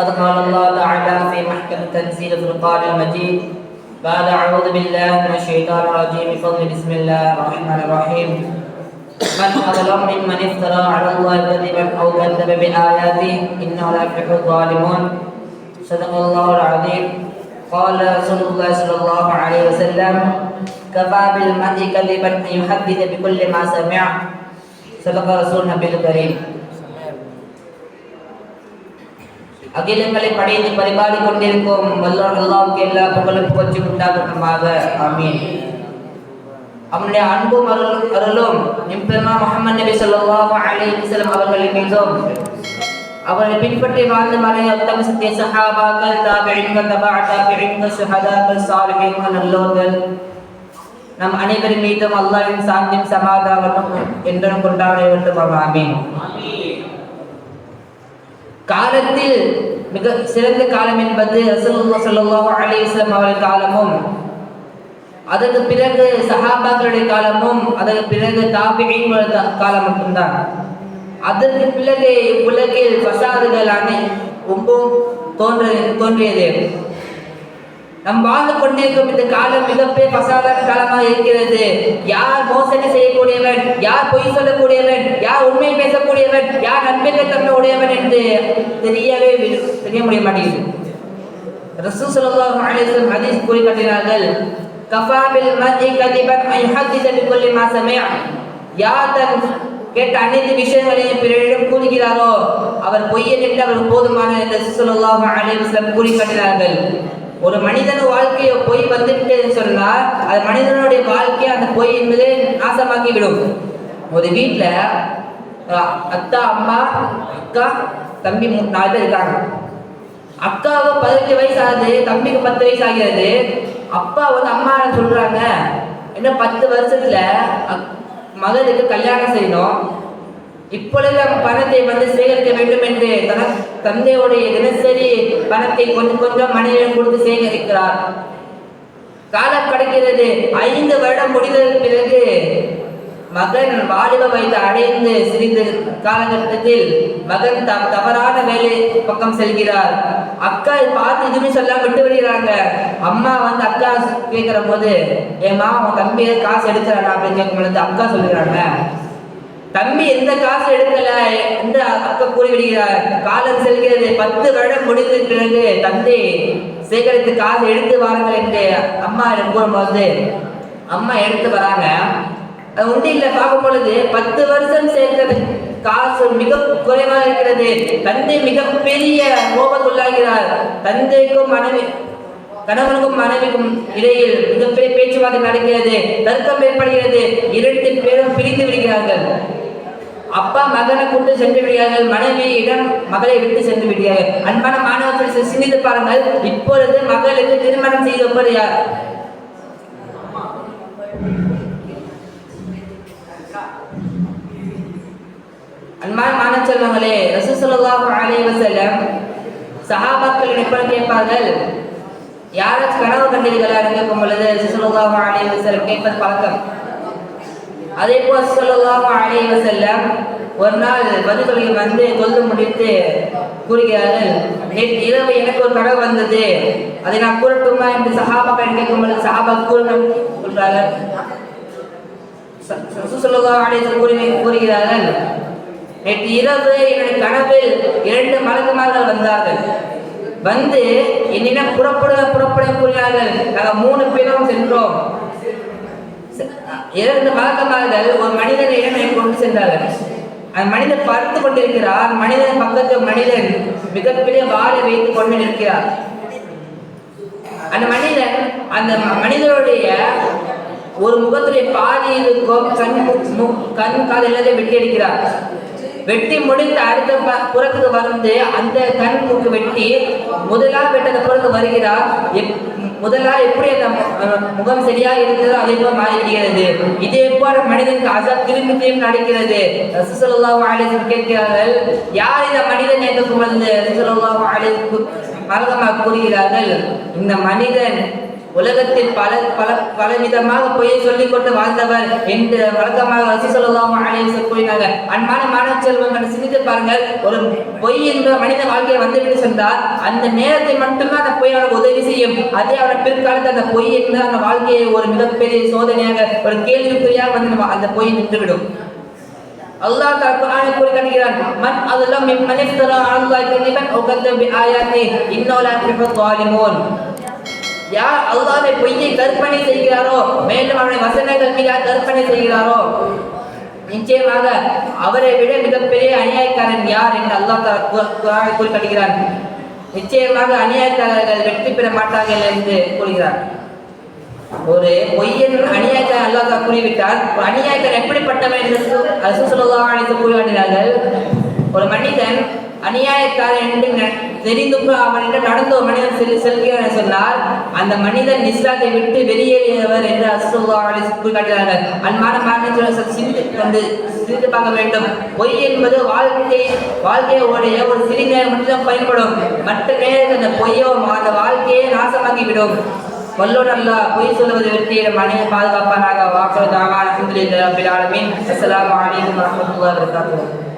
فقد قال الله تعالى في محكم تنزيل الفرقان المجيد بعد أعوذ بالله من الشيطان الرجيم بفضل بسم الله الرحمن الرحيم. من أظلم ممن افترى على الله كذبا أو كذب بآياته إنه لا يفلح الظالمون. صدق الله العظيم. قال رسول الله صلى الله عليه وسلم كفى بالمرء كذبا أن يحدث بكل ما سمع. صدق رسول النبي الكريم. அகிலங்களை படைத்து பரிபாலிக் கொண்டிருக்கும் வல்லோர் அல்லாவுக்கு எல்லா புகழும் புகழ்ச்சி உண்டாகட்டுமாக. ஆமீன். அவனுடைய அன்பும் அருளும் அருளும் எம்பெருமா முகமது நபி ஸல்லல்லாஹு அலைஹி வஸல்லம் அவர்களின் மீதும். அவரை பின்பற்றி வாழ்ந்து மறைய உத்தம சத்திய சஹாபாக்கள் தாபிஈன்கள் தபா தாபிஈன்கள் சுஹதாக்கள் சாலிஹீன்கள் நல்லோர்கள். நம் அனைவரின் மீதும் அல்லாவின் சாந்தியும் சமாதானமும் என்றும் கொண்டாட வேண்டும். ஆமீன். காலத்தில் மிக சிறந்த காலம் என்பது ரசூலுல்லாஹ் ஸல்லல்லாஹு அலைஹி வஸல்லம் அவர்கள் காலமும் அதற்கு பிறகு சஹாபாக்களுடைய காலமும் அதற்கு பிறகு தாபிஈன்களோட காலம் மட்டும்தான். அதற்கு பிறகு உலகில் பசாதுகள் அனை ரொம்பவும் தோன்ற தோன்றியது. நம் வாழ்ந்து கொண்டிருக்கும் இந்த காலம் மிகப்பெரிய பசாதான காலமாக இருக்கிறது. யார் மோசடி செய்யக்கூடியவன் யார் பொய் சொல்லக்கூடியவன் யார் உண்மை பேசக்கூடியவன் யார் நம்பிக்கைத்தன்மை உடையவன் என்று தெரியவே தெரிய முடிய மாட்டேங்குது. ரசூல் ஸல்லல்லாஹு அலைஹி ஹதீஸ் கூறி காட்டினார்கள் கஃபா பில் மர்இ கதிபன் அன் பிகுல்லி மா சமிஅ. யார் தன் கேட்ட அனைத்து விஷயங்களையும் பிறரிடம் கூறுகிறாரோ அவர் பொய்யன் என்று அவர் போதுமான என்று ரசூல் ஸல்லல்லாஹு அலைஹி கூறி காட்டினார்கள் ஒரு மனிதன் வாழ்க்கையை பொய் வந்துட்டு சொன்னால் அது மனிதனுடைய வாழ்க்கையை அந்த பொய் என்பது நாசமாக்கி விடும் ஒரு வீட்டில் அத்தா அம்மா அக்கா தம்பி நாலு பேர் இருக்காங்க. அக்காவுக்கு பதினெட்டு வயசு ஆகுது தம்பிக்கு பத்து வயசு ஆகிறது அப்பா வந்து அம்மா சொல்றாங்க இன்னும் பத்து வருஷத்துல மகளுக்கு கல்யாணம் செய்யணும். இப்பொழுது பணத்தை வந்து சேகரிக்க வேண்டும் என்று தன தந்தையுடைய தினசரி பணத்தை கொஞ்சம் கொஞ்சம் மனைவியிடம் கொடுத்து சேகரிக்கிறார். காலம் கடக்கிறது. ஐந்து வருடம் முடிந்ததற்கு பிறகு மகன் வாலிப வயது அடைந்து சிறிது காலகட்டத்தில் மகன் த தவறான வேலை பக்கம் செல்கிறார். அக்கா பார்த்து எதுவுமே சொல்ல விட்டு விடுகிறாங்க. அம்மா வந்து அக்கா கேட்கிற போது ஏமா உன் தம்பியை காசு எடுக்கிறானா அப்படின்னு கேட்கும் பொழுது அக்கா சொல்லுகிறாங்க தம்பி எந்த காசு எடுக்கல எந்த அக்க கூறி விடுகிறார் காலம் செல்கிறது பத்து வருடம் முடிந்த பிறகு தந்தை சேகரித்து காசு எடுத்து வாருங்கள் என்று அம்மா கூறும்போது அம்மா எடுத்து வராங்க. அது உண்டு இல்லை பார்க்கும் பொழுது பத்து வருஷம் சேர்க்கிறது காசு மிக குறைவாக இருக்கிறது. தந்தை மிகப்பெரிய கோபத்துள்ளாகிறார். தந்தைக்கும் மனைவி கணவனுக்கும் மனைவிக்கும் இடையில் மிகப்பெரிய பேச்சுவார்த்தை நடக்கிறது. தர்க்கம் ஏற்படுகிறது. இரண்டு பேரும் பிரிந்து விடுகிறார்கள். அப்பா மகனை கொண்டு சென்று விடுகிறார்கள் மனைவி இடம் மகளை விட்டு சென்று விடுகிறார்கள் அன்பான மாணவர்கள் சிந்தித்து பாருங்கள். இப்பொழுது மகளுக்கு திருமணம் செய்த வைப்பது யார்? அன்பான மாணவ செல்வங்களே ரசூலுல்லாஹி அலைஹி வஸல்லம் சஹாபாக்கள் எப்படி கேட்பார்கள். யாராச்சும் கனவு கண்டீர்களா? என்று கேட்கும் பொழுது ரசூலுல்லாஹி அலைஹி வஸல்லம் கேட்பது பழக்கம். அதே போல் சொல்லலாம் அழைவ வஸல்லம் ஒரு நாள் பதில்களை வந்து தொழுது முடித்து கூறுகிறார்கள் நேற்று இரவு எனக்கு ஒரு கனவு வந்தது. அதை நான் கூறட்டுமா? என்று சஹாபாக்கள் கேட்கும் பொழுது சஹாபா கூறணும் சொல்றார்கள் ரசூலுல்லாஹி அலைஹி கூறி கூறுகிறார்கள் நேற்று இரவு என்னுடைய கனவில் இரண்டு மலக்குமார்கள் வந்தார்கள். வந்து என்னிடம் புறப்பட புறப்பட கூறினார்கள் நாங்கள் மூணு இரண்டு மலக்குமார்கள் ஒரு மனிதனை இடமே கொண்டு சென்றார்கள். அந்த மனிதன் படுத்து கொண்டிருக்கிறார். மனிதன் பக்கத்து மனிதன் மிகப்பெரிய வாழை வைத்துக் கொண்டு நிற்கிறார். அந்த மனிதன் அந்த மனிதனுடைய ஒரு முகத்துடைய பாதி இருக்கும் கண் மு- கண் கால் எல்லாத்தையும் வெட்டி அடிக்கிறார். வெட்டி முடித்து அடுத்த புறத்துக்கு வந்து அந்த கண் மூக்கு வெட்டி முதலாம் வெட்டத புறத்துக்கு வருகிறார். எப்- முதலா எப்படி அந்த முகம் சரியா இருந்ததோ அதே போல மாறிவிடுகிறது இதே போல மனிதனுக்கு அசப் திரும்பி திரும்பி நடக்கிறது. ரசூலுல்லாஹி அலைஹி கேட்கிறார்கள் யார் இந்த மனிதன் என்று குமர்ந்து ரசூலுல்லாஹி அலைஹி வஸல்லம் மரணமாக கூறுகிறார்கள்? இந்த மனிதன் உலகத்தில் பல பல பலவிதமாக பொய்யை சொல்லிக் கொண்டு வாழ்ந்தவர் என்று வழக்கமாக ரசி சொல்லலாம் கூறினாங்க. அன்பான மாணவ செல்வங்கள் சிந்தித்து பாருங்கள். ஒரு பொய் என்ற மனித வாழ்க்கையை வந்துவிட்டு சென்றால் அந்த நேரத்தை மட்டும்தான் அந்த பொய் அவனுக்கு உதவி செய்யும். அதே அவன் பிற்காலத்தில் அந்த பொய் என்ற அந்த வாழ்க்கையை ஒரு மிகப்பெரிய சோதனையாக ஒரு கேள்விக்குறியாக வந்து அந்த பொய் நின்றுவிடும். அல்லாஹ் தாக்கு குர்ஆனில் கூறி காட்டுகிறான் மன் அஸ்லம் மிம்மன் இஃப்தரா அலல்லாஹி கதிபன் யார் அல்லாவை பொய்யை கற்பனை செய்கிறாரோ மேலும் அவனை வசனங்கள் மீது யார் கற்பனை செய்கிறாரோ? நிச்சயமாக அவரை விட மிகப்பெரிய அநியாயக்காரன் யார் என்று அல்லாஹ் தஆலா கூறி நிச்சயமாக அநியாயக்காரர்கள் வெற்றி பெற மாட்டார்கள் என்று கூறுகிறார். ஒரு பொய்யன் அநியாயக்காரன் அல்லாஹ் கூறிவிட்டார் ஒரு அநியாயக்காரன் எப்படிப்பட்டவன் என்று ரசூலுல்லாஹி அனைத்து கூறுகிறார்கள் ஒரு மனிதன் அநியாயக்காரன் என்று ந- அவனிடம் நடந்த ஒரு மனிதன் செல் செல்கிறான் என்று சொன்னால் அந்த மனிதன் இஸ்லாத்தை விட்டு வெளியேறியவர் என்று ரசூலுல்லாஹி அலைஹி அன்பான மாநில சிந்தி வந்து சிந்தித்து பார்க்க வேண்டும். பொய் என்பது வாழ்க்கை வாழ்க்கையோடைய ஒரு சிறு நேரம் மட்டும்தான் பயன்படும். மற்ற நேரத்தில் அந்த பொய்யோ அந்த வாழ்க்கையை நாசமாக்கிவிடும். வல்லோன் அல்லாஹ் பொய் சொல்லுவது வெற்றியிடம் மனைவி பாதுகாப்பானாக. வாக்கு தாவான அல்ஹம்துலில்லாஹி ரப்பில் ஆலமீன். அஸ்ஸலாமு அலைக்கும் வரஹ்மத்துல்லாஹி வபரகாத்துஹு.